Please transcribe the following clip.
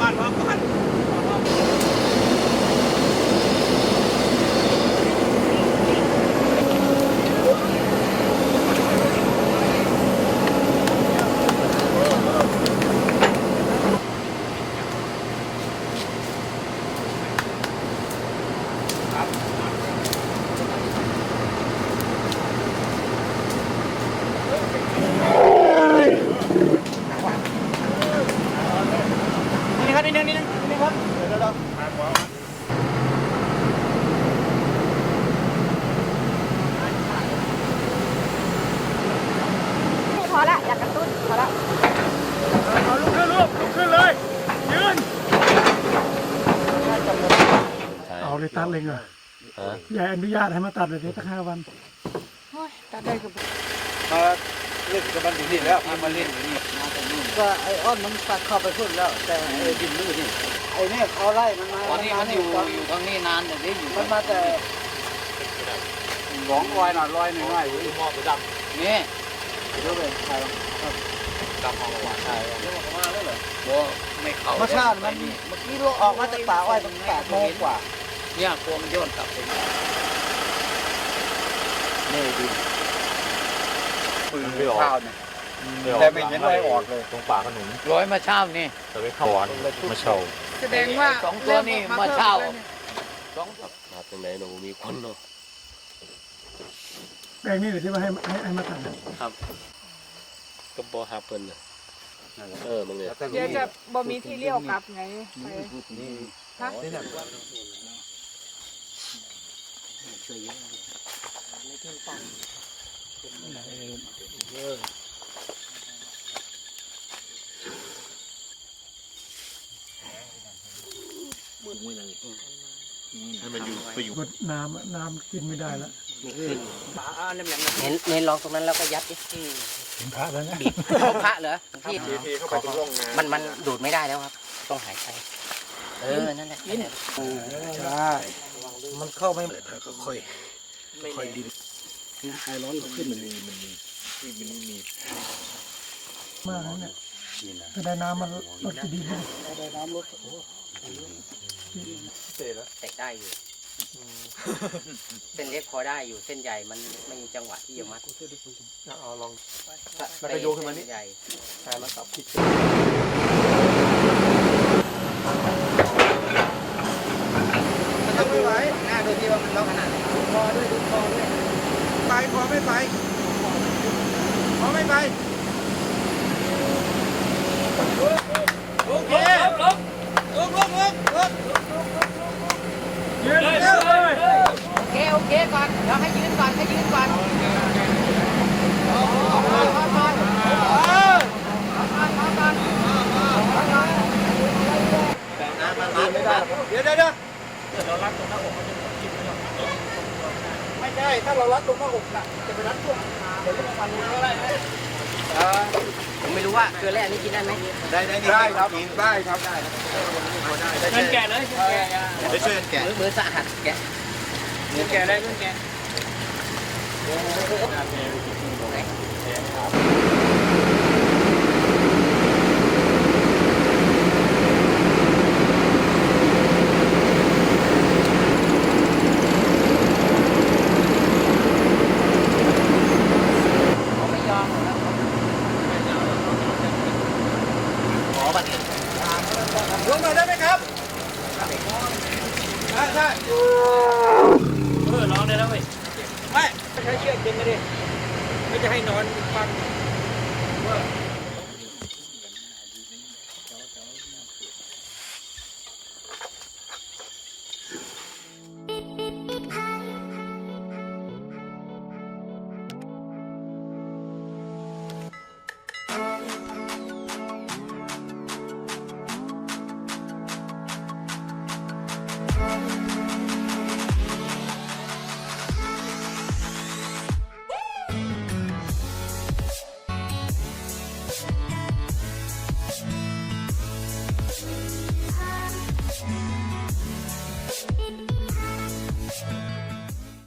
บ้านพร้อมกัน ครับนี่นึงนี่นึงนี่ครับพอละอยากกระตุ้นพอละเอาลุกขึ้นลูกลุกขึ้นเลย ยืนเอาเลยตัดเลยเหรอฮะยายอนุญาตให้มาตัดเลยตั้งห้าวันโอ้ยตัดได้กับมา เล่นกับมันอยู่นี่แล้วมาเล่นอยู่นี่ก็ไอ้อ้อนมันตัดเข้าไปพุ่นแล้ว แต่ไอ้ดินมือนี่ไอ้เนี่ยเขาไล่มันมาตอนนี้มันอยู่อยู่ทางนี้นานแต่นี้อยู่มันมาแต่หลงลอยหน่อยลอยหน่อยหน่อยนี่เดี๋ยวไปถ่ายลงกลับมาหวานใช่บ่ไม่เข้าเมื่อเช้ามันเมื่อกี้ลูกออกมาจากป่าอ้อยตั้งแปดโมงกว่าเนี่ยกลัวมันโย้อนกลับไปนี่ดิ ปืนข้าวเนี่ยแต่ไม่เห็นอะไรออกเลย ตรงป่าขนุนร้อยมาเช้านี่จะไปเข้าวันมาเช่าแสดงว่าสองตัวนี่มาเช้าสองมาตรงไหนหนูมีคนเนาะแปลงนี้เดี๋ยวที่มาให้ให้ให้มาตัดนะก็บอฮับเปิ้ลน่ะเออมึงเนี่ยเดี๋ยวจะบ่มีที่เลี้ยวกลับไงไปฮะ ให้มันอยู่ไปอยู่ น้ำน้ำกินไม่ได้แล้วเน้นเน้นลองตรงนั้นแล้วก็ยัดดิถึงพระแล้วนะเขาพระเหรอพี่เข้าไปถึงร่องน้มันมันดูดไม่ได้แล้วครับ ต้องหายใจเออ นั่นแหละใช่มันเข้าไม่แล้วก็ค่อย ค่อยดิน ไอร้อนขึ้นมันมีมันมีที่มันมีมากนะเนี่ยจะได้น้ำมันลดกี่ดีขึ้นได้น้ำลดโอ้แตกได้อยู่เส้นเล็กพอได้อยู่เส้นใหญ่มันไม่มีจังหวะที่จะมัดเอาลองแล้วก็โยกขึ้นมานี่ใหญ่แทนแล้วครับผิดมันต้องไม่ไหวหน้าดูที่ว่ามันล็อกขนาดไหนคอด้วยดูคอด้วย ไปขอไม่ไปขอไม่ไปโอเคลบลบลบลบลบยืนเลยโอเคโอเคก่อนเราให้ยืนก่อนให้ยืนก่อน ไม่ได้เดี๋ยวเดี๋ยวเดี๋ยวไม่ ใช่ ถ้าเรารัดตรงหน้าอกน่ะจะไปรัดช่วงเดี๋ยวจะมาฟันก็ได้ผมไม่รู้ว่าเกลือแร่นี้กินได้ไหมได้ได้ได้ครับได้ครับได้เงินแก่เลยได้ช่วยกันแกะมือมือสะอาดแกะเงินแก่เลยเงินแก่เขาไม่ยอมหรอกนะขอบัตร ลงหน่อยได้ไหมครับ ใช่ใช่เออร้องได้แล้วเว้ยไม่ใช้เชือกดึงมาดิไม่จะให้นอนฟัง Bye.